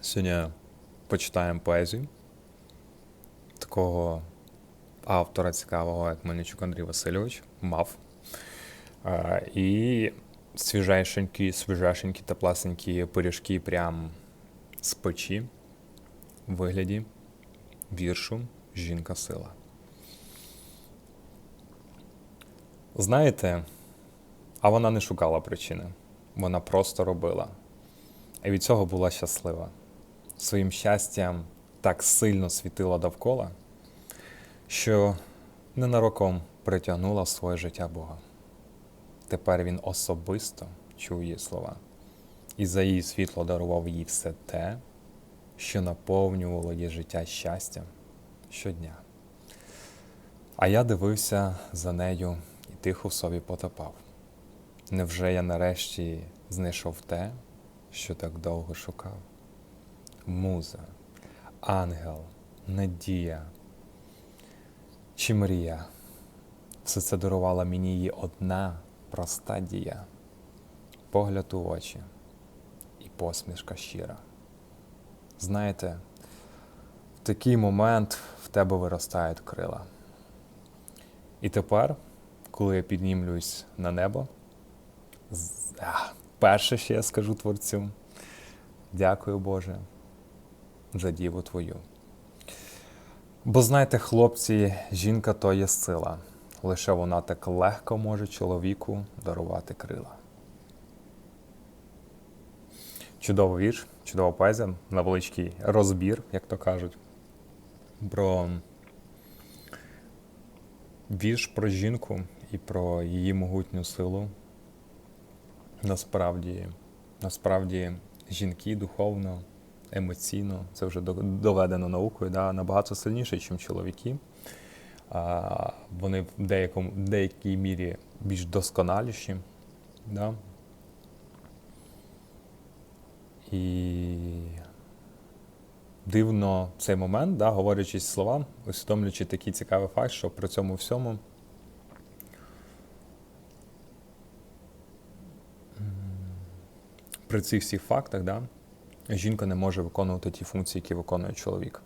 Сьогодні почитаємо поезію такого автора цікавого, як Мельничук Андрій Васильович, мав. Е, І свіжайшенькі, свіжайшенькі та пласенькі пиріжки прям з печі в вигляді віршу Жінка сила. Знаєте, а вона не шукала причини. Вона просто робила. І від цього була щаслива. Своїм щастям так сильно світила довкола, що ненароком притягнула в своє життя Бога. Тепер він особисто чув її слова, і за її світло дарував їй все те, що наповнювало її життя щастям щодня. А я дивився за нею і тихо в собі потопав. Невже я нарешті знайшов те, що так довго шукав? Муза, ангел, надія чи мрія? Все це дарувала мені її одна проста дія, погляд у очі і посмішка щира. Знаєте, в такий момент в тебе виростають крила. І тепер, коли я піднімлюсь на небо, перше, що я скажу творцю, дякую Боже за діву твою. Бо знаєте, хлопці, жінка то є сила, лише вона так легко може чоловіку дарувати крила. Чудовий вірш, чудова поезія, невеличкий розбір, як то кажуть, про вірш про жінку і про її могутню силу. Насправді, насправді, жінки духовно, емоційно, це вже доведено наукою, да, набагато сильніші, ніж чоловіки. А, вони в деякому, деякій мірі більш досконаліші. Да? І дивно цей момент, да, говорячи слова, усвідомлюючи такий цікавий факт, що при цьому всьому при цих всіх фактах, да, жінка не може виконувати ті функції, які виконує чоловік.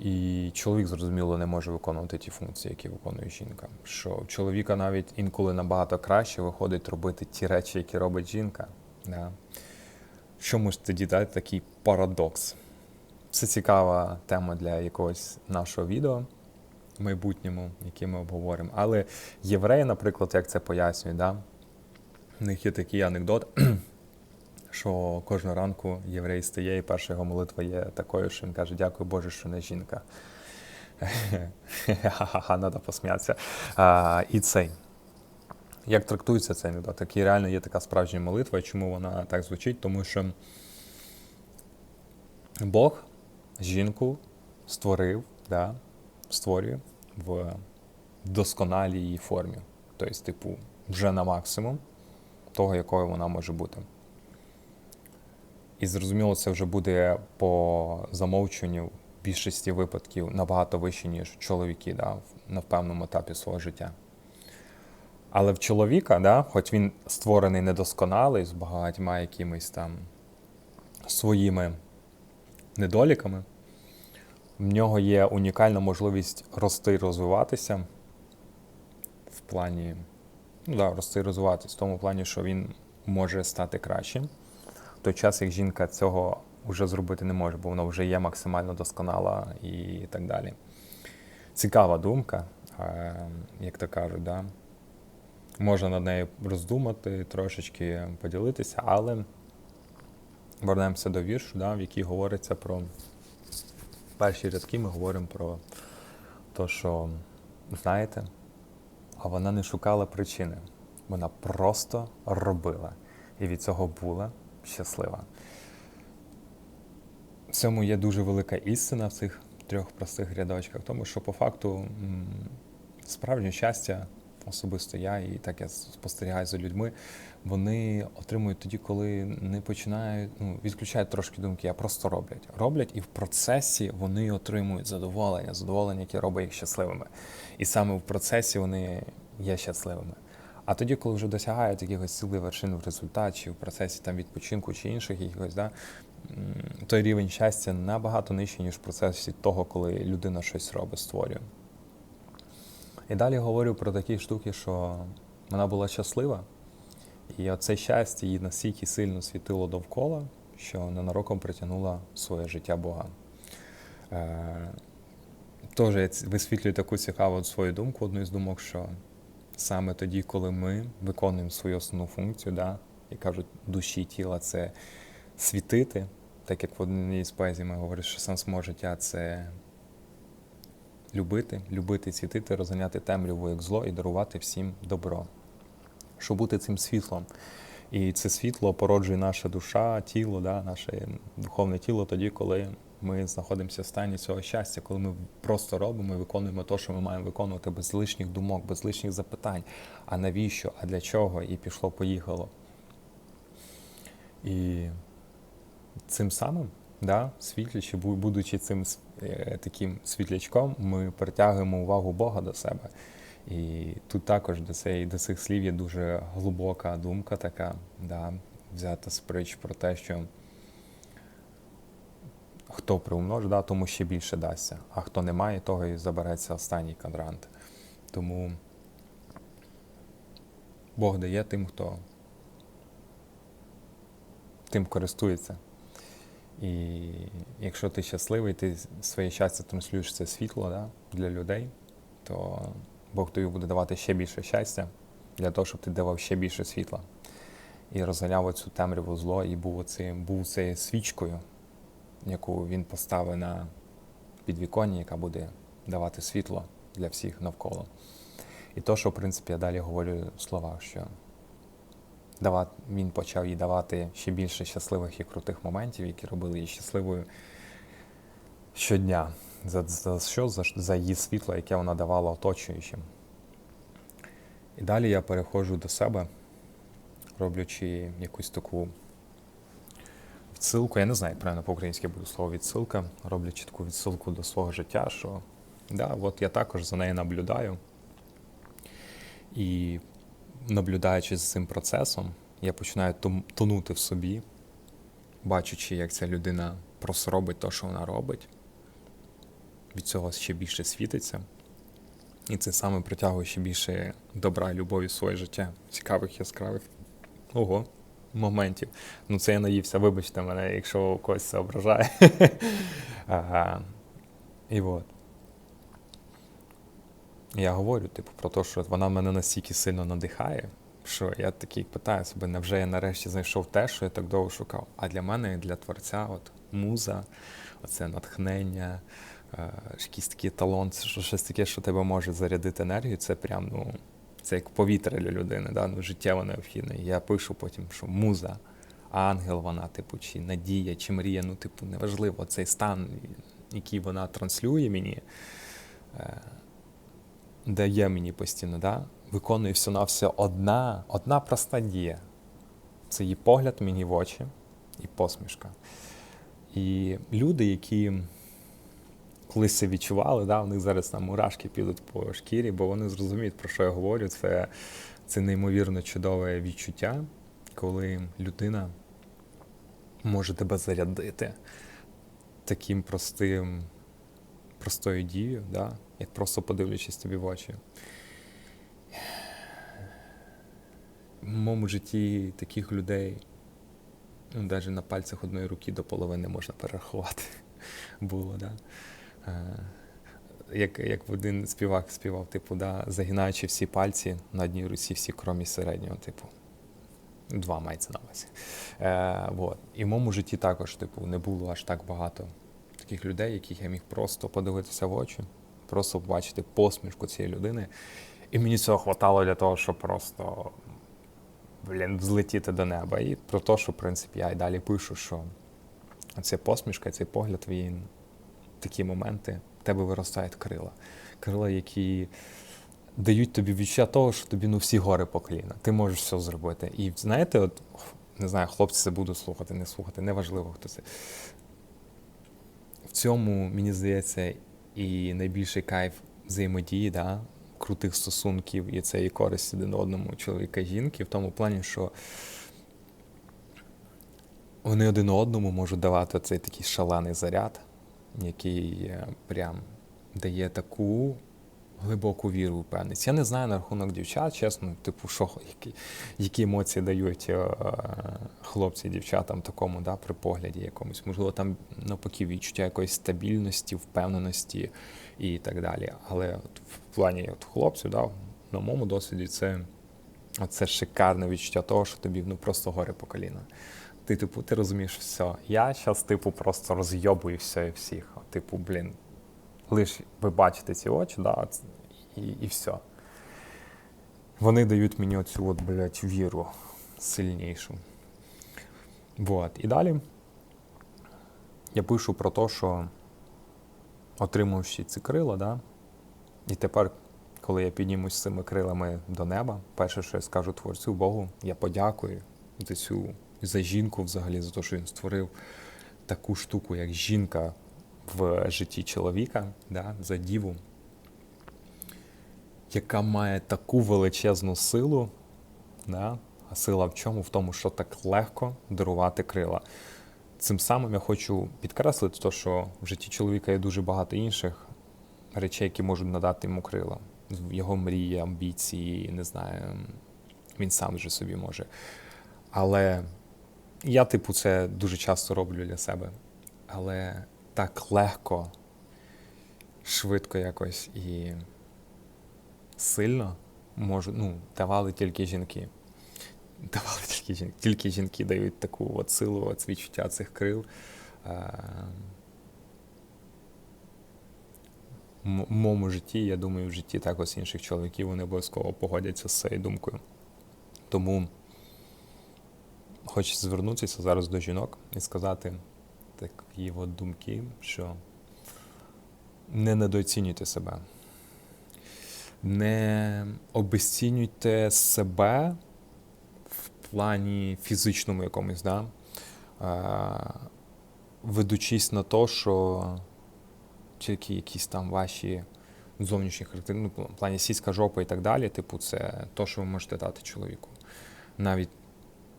І чоловік, зрозуміло, не може виконувати ті функції, які виконує жінка. Що в чоловіка навіть інколи набагато краще виходить робити ті речі, які робить жінка. Да. Чому ж тоді да, такий парадокс? Це цікава тема для якогось нашого відео в майбутньому, яке ми обговоримо. Але євреї, наприклад, як це пояснюють, да? у них є такий анекдот, що кожного ранку єврей стає, і перша його молитва є такою, що він каже: Дякую Боже, що не жінка. Ха-ха-ха, треба посміятися. А, і цей. Як трактується цей анекдот? Такий реально є така справжня молитва. І Чому вона так звучить? Тому що Бог жінку створив, да, створює в досконалій її формі. Тобто, типу, вже на максимум того, якою вона може бути. І зрозуміло, це вже буде по замовчуванню в більшості випадків набагато вище, ніж чоловіки да, на певному етапі свого життя. Але в чоловіка, да, хоч він створений недосконалий, з багатьма якимись там своїми недоліками, в нього є унікальна можливість рости і розвиватися в плані, ну да, рости і розвиватися, в тому плані, що він може стати кращим. Той час, як жінка цього вже зробити не може, бо вона вже є максимально досконала і так далі. Цікава думка, е, як то кажуть, да? можна над нею роздумати, трошечки поділитися, але вернемося до віршу, да, в якій говориться про перші рядки, ми говоримо про те, що, знаєте, а вона не шукала причини. Вона просто робила. І від цього була щаслива. В цьому є дуже велика істина в цих трьох простих рядочках, тому що по факту справжнє щастя, особисто я, і так я спостерігаю за людьми, вони отримують тоді, коли не починають, ну, відключають трошки думки, а просто роблять. Роблять, і в процесі вони отримують задоволення, задоволення, яке робить їх щасливими. І саме в процесі вони є щасливими. А тоді, коли вже досягають якихось сили вершин в результаті, в процесі там відпочинку чи інших якихось, да, той рівень щастя набагато нижчий, ніж в процесі того, коли людина щось робить, створює. І далі говорю про такі штуки, що вона була щаслива, і оце щастя її настільки сильно світило довкола, що ненароком притягнула своє життя Бога. Е, Теж я висвітлюю таку цікаву свою думку, одну із думок, що саме тоді, коли ми виконуємо свою основну функцію, да, і кажуть, душі і тіла це світити, так як в одній з поезій ми говоримо, що сенс мого життя це любити, любити, світити, розганяти темряву як зло і дарувати всім добро. Щоб бути цим світлом. І це світло породжує наша душа, тіло, да, наше духовне тіло тоді, коли ми знаходимося в стані цього щастя, коли ми просто робимо і виконуємо те, що ми маємо виконувати без лишніх думок, без лишніх запитань. А навіщо? А для чого? І пішло-поїхало. І цим самим, да, світлячи, будучи цим е, таким світлячком, ми притягуємо увагу Бога до себе. І тут також до, цей, до цих слів є дуже глибока думка така, да, взята з притч про те, що хто приумножить, да, тому ще більше дасться, а хто не має, того і забереться останній квадрант. Тому Бог дає тим, хто тим користується. І якщо ти щасливий, ти своє щастя транслюєш це світло да, для людей, то Бог тобі буде давати ще більше щастя для того, щоб ти давав ще більше світла. І розганяв оцю темряву зло і був оцим, був цією свічкою, яку він поставив на підвіконні, яка буде давати світло для всіх навколо. І то, що, в принципі, я далі говорю в словах, що давати, він почав їй давати ще більше щасливих і крутих моментів, які робили її щасливою щодня. За, за що? За, за її світло, яке вона давала оточуючим. І далі я переходжу до себе, роблячи якусь таку відсилку. Я не знаю, як правильно по-українськи буде слово відсилка, роблячи таку відсилку до свого життя, що да, от я також за нею наблюдаю. І наблюдаючи за цим процесом, я починаю тонути в собі, бачачи, як ця людина просто робить те, що вона робить. Від цього ще більше світиться. І це саме притягує ще більше добра любові в своє життя. Цікавих, яскравих. Ого, моментів. Ну, це я наївся, вибачте мене, якщо когось це ображає. Ага. І от. Я говорю, типу, про те, що вона мене настільки сильно надихає, що я такий питаю себе, невже я нарешті знайшов те, що я так довго шукав. А для мене, для творця, от муза, оце натхнення, е, якийсь такий талант, що щось таке, що тебе може зарядити енергію, це прям, ну, це як повітря для людини, да? ну, життєво необхідне. Я пишу потім, що муза, ангел вона, типу, чи надія, чи мрія, ну, типу, неважливо, цей стан, який вона транслює мені. е, дає мені постійно, да? виконує все на все одна, одна проста дія. Це її погляд мені в очі і посмішка. І люди, які колись це відчували, да, у них зараз там мурашки підуть по шкірі, бо вони зрозуміють, про що я говорю. Це, це неймовірно чудове відчуття, коли людина може тебе зарядити таким простим, простою дією, да? як просто подивлячись тобі в очі. В моєму житті таких людей ну, навіть на пальцях одної руки до половини можна перерахувати. Було, да? Е, Як, як один співак співав, типу, да, загинаючи всі пальці на одній руці, всі кромі середнього, типу. Два мається на увазі. Е, вот. І в моєму житті також, типу, не було аж так багато таких людей, яких я міг просто подивитися в очі, просто побачити посмішку цієї людини. І мені цього хватало для того, щоб просто блін, взлетіти до неба. І про те, що, в принципі, я і далі пишу, що ця посмішка, цей погляд, він такі моменти, в тебе виростають крила. Крила, які дають тобі відчуття того, що тобі ну, всі гори по коліна. Ти можеш все зробити. І знаєте, от, не знаю, хлопці це будуть слухати, не слухати, неважливо, хто це. В цьому, мені здається, і найбільший кайф взаємодії, да, крутих стосунків і цієї користі один одному чоловіка і жінки, в тому плані, що вони один одному можуть давати цей такий шалений заряд, який е, прям дає таку глибоку віру у певність. Я не знаю на рахунок дівчат, чесно, типу, що, які, які емоції дають е, хлопці дівчатам такому, да, при погляді якомусь. Можливо, там навпаки відчуття якоїсь стабільності, впевненості і так далі. Але от в плані от хлопців, да, на моєму досвіді, це, це шикарне відчуття того, що тобі ну, просто горе по коліна. Ти, типу, ти розумієш все. Я зараз, типу, просто розйобую все і всіх. Типу, блін, лише ви бачите ці очі, да, і і все. Вони дають мені оцю от, блядь, віру сильнішу. Вот. І далі я пишу про те, що отримавши ці крила, да, і тепер, коли я піднімусь з цими крилами до неба, перше, що я скажу творцю Богу, я подякую за цю за жінку взагалі, за те, що він створив таку штуку, як жінка в житті чоловіка, да, за діву, яка має таку величезну силу. Да, А сила в чому? В тому, що так легко дарувати крила. Цим самим я хочу підкреслити, то, що в житті чоловіка є дуже багато інших речей, які можуть надати йому крила. Його мрії, амбіції, не знаю, він сам вже собі може. Але я, типу, це дуже часто роблю для себе. Але так легко, швидко якось і сильно можу, ну, давали тільки жінки. Давали тільки жінки. Тільки жінки дають таку от силу, от відчуття цих крил. В моєму житті, я думаю, в житті також інших чоловіків вони обов'язково погодяться з цією думкою. Тому хочу звернутися зараз до жінок і сказати такі от думки, що не недооцінюйте себе, не обесцінюйте себе в плані фізичному якомусь, да? ведучись на те, що тільки якісь там ваші зовнішні характеристики, ну, в плані сіська жопа і так далі, типу, це те, що ви можете дати чоловіку. Навіть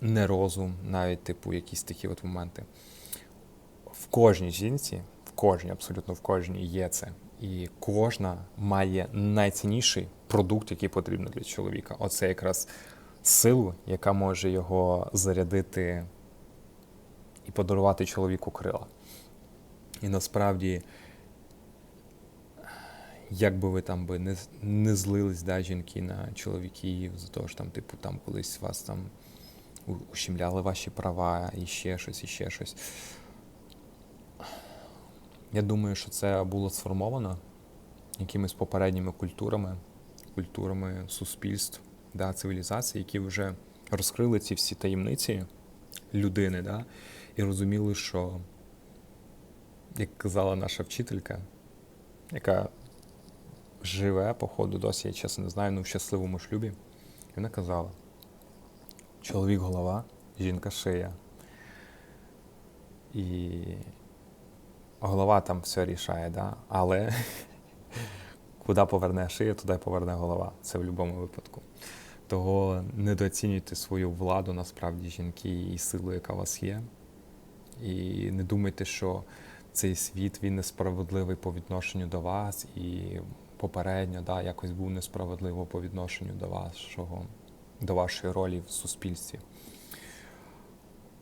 не розум, навіть, типу, якісь такі от моменти. В кожній жінці, в кожній, абсолютно в кожній є це. І кожна має найцінніший продукт, який потрібен для чоловіка. Оце якраз силу, яка може його зарядити і подарувати чоловіку крила. І насправді, як би ви там би не не злились да, жінки на чоловіків, за того, що там, типу, там колись вас там ущемляли ваші права і ще щось, і ще щось. Я думаю, що це було сформовано якимись попередніми культурами, культурами суспільств, да, цивілізацій, які вже розкрили ці всі таємниці людини, да, і розуміли, що, як казала наша вчителька, яка живе, походу, досі, я чесно не знаю, ну в щасливому шлюбі, вона казала: чоловік голова, жінка шия. І голова там все рішає, да? але куди поверне шия, туди поверне голова. Це в будь-якому випадку. Того недооцінюйте свою владу, насправді, жінки і силу, яка у вас є. І не думайте, що цей світ він несправедливий по відношенню до вас, і попередньо да, якось був несправедливо по відношенню до вашого, до вашої ролі в суспільстві.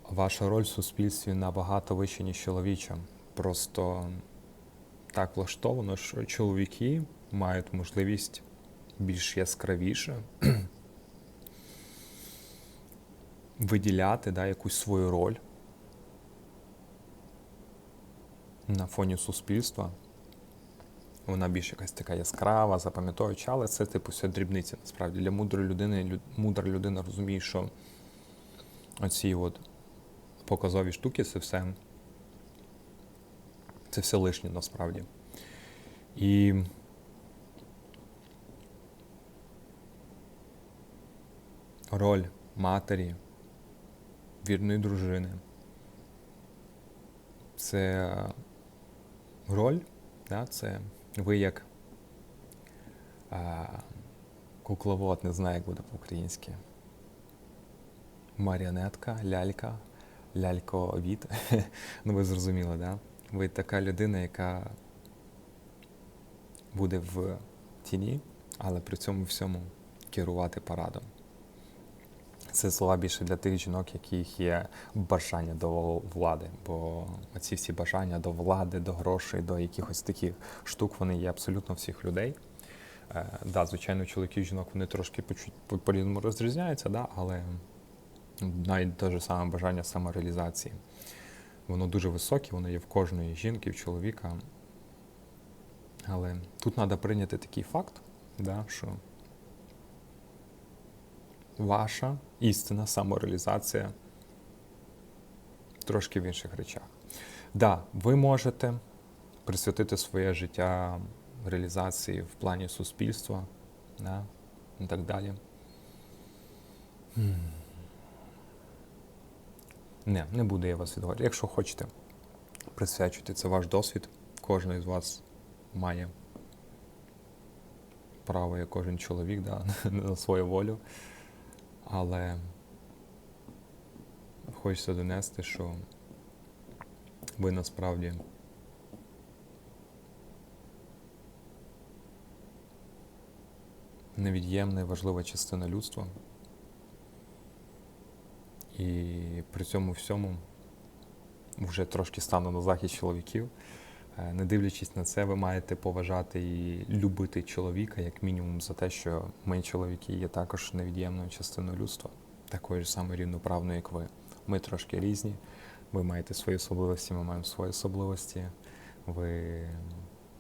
Ваша роль в суспільстві набагато вища, ніж чоловіча. Просто так влаштовано, що чоловіки мають можливість більш яскравіше виділяти да, якусь свою роль на фоні суспільства. Вона більш якась така яскрава, запам'ятовуюча, але це типу все дрібниці. Насправді для мудрої людини люд, мудра людина розуміє, що оці от показові штуки це все це все лишнє насправді. І роль матері, вірної дружини. Це роль, да, це ви як а, кукловод, не знаю, як буде по-українськи. Маріонетка, лялька ляльковід. ну, ви зрозуміли, да? Ви така людина, яка буде в тіні, але при цьому всьому керувати парадом. Це слова більше для тих жінок, яких є бажання до влади. Бо ці всі бажання до влади, до грошей, до якихось таких штук, вони є абсолютно всіх людей. Е, да, звичайно, чоловіків жінок вони трошки по-різному розрізняються, да, але навіть те ж саме бажання самореалізації. Воно дуже високе, воно є в кожної жінки, в чоловіка. Але тут треба прийняти такий факт, да, що ваша істина, самореалізація трошки в інших речах. Да, ви можете присвятити своє життя реалізації в плані суспільства да, і так далі. Не, не буду я вас відговорити. Якщо хочете, присвячуйте це ваш досвід. Кожен із вас має право, як кожен чоловік, да, на свою волю. Але хочеться донести, що ви насправді невід'ємна і важлива частина людства. І при цьому всьому вже трошки стану на захист чоловіків. Е, не дивлячись на це, ви маєте поважати і любити чоловіка, як мінімум, за те, що ми, чоловіки, є також невід'ємною частиною людства, такою ж саме рівноправною, як ви. Ми трошки різні. Ви маєте свої особливості, ми маємо свої особливості. Ви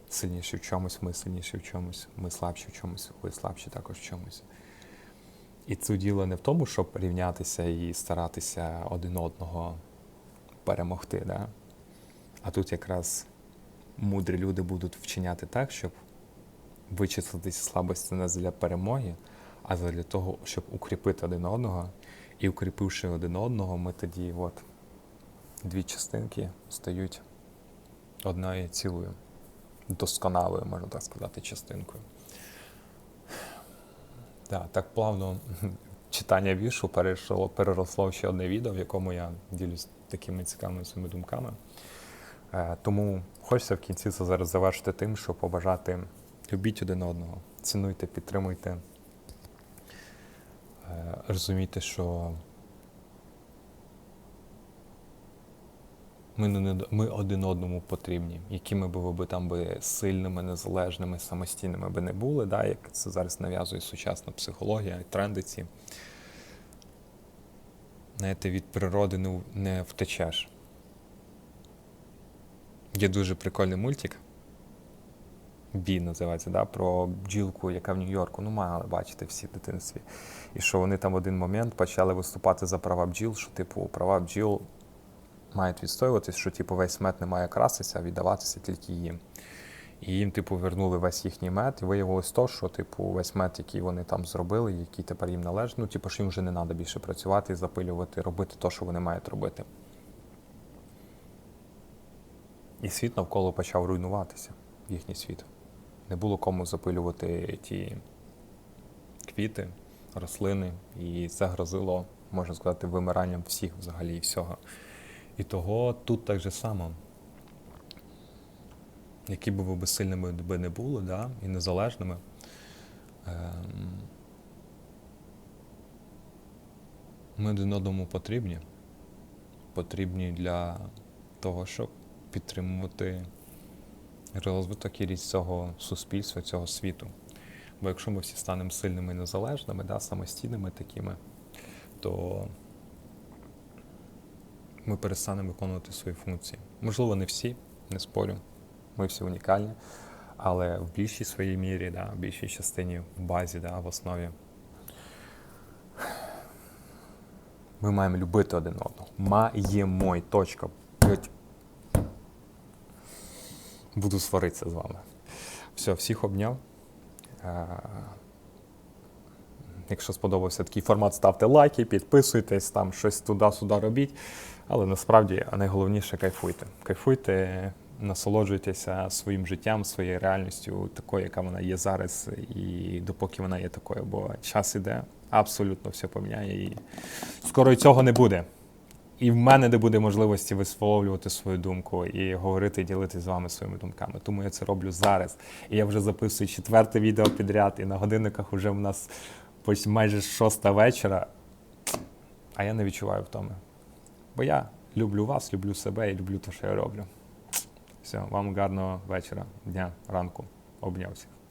сильніші в чомусь, ми сильніші в чомусь, ми слабші в чомусь, ви слабші також в чомусь. І це діло не в тому, щоб рівнятися і старатися один одного перемогти. Да? А тут якраз мудрі люди будуть вчиняти так, щоб вичислити слабості не для перемоги, а для того, щоб укріпити один одного. І укріпивши один одного, ми тоді от дві частинки стають одною цілою, досконалою, можна так сказати, частинкою. Так, так плавно читання віршу перейшло, переросло ще одне відео, в якому я ділюсь такими цікавими своїми думками. Е, тому хочеться в кінці це зараз завершити тим, що побажати любіть один одного, цінуйте, підтримуйте, е, розумійте, що ми не ми один одному потрібні, якими би ви там би сильними, незалежними, самостійними би не були, да, як це зараз нав'язує сучасна психологія, тренди ці. Знаєте, від природи не, не втечеш. Є дуже прикольний мультик. Бі називається, да, про бджілку, яка в Нью-Йорку, ну, мали бачити всі в дитинстві. І що вони там в один момент почали виступати за права бджіл, що, типу, права бджіл мають відстоюватись, що типу, весь мед не має краситися, а віддаватися тільки їм. І їм, типу, вернули весь їхній мед, і виявилось то, що типу, весь мед, який вони там зробили, який тепер їм належить, ну, типу, що їм вже не треба більше працювати запилювати, робити те, що вони мають робити. І світ навколо почав руйнуватися, їхній світ. Не було кому запилювати ті квіти, рослини, і це грозило, можна сказати, вимиранням всіх взагалі і всього. І того тут так же само. Які б ви безсильними би не були, да, і незалежними. Ем, ми один одному потрібні. Потрібні для того, щоб підтримувати розвиток і ріст цього суспільства, цього світу. Бо якщо ми всі станемо сильними і незалежними, да, самостійними такими, то ми перестанемо виконувати свої функції. Можливо, не всі, не спорю. Ми всі унікальні, але в більшій своїй мірі, да, в більшій частині в базі, да, в основі. Ми маємо любити один одного. Маємо точка. Буду сваритися з вами. Все, всіх обняв. Е, якщо сподобався такий формат, ставте лайки, підписуйтесь, там щось туди-сюди робіть. Але насправді найголовніше кайфуйте. Кайфуйте, насолоджуйтеся своїм життям, своєю реальністю, такою, яка вона є зараз, і допоки вона є такою, бо час іде, абсолютно все поміняє. І скоро і цього не буде. І в мене не буде можливості висловлювати свою думку і говорити, і ділитися з вами своїми думками. Тому я це роблю зараз. І я вже записую четверте відео підряд, і на годинниках вже в нас майже шоста вечора. А я не відчуваю втоми. Бо я люблю вас, люблю себе і люблю те, що я роблю. Все, вам гарного вечора, дня, ранку. Обнявся.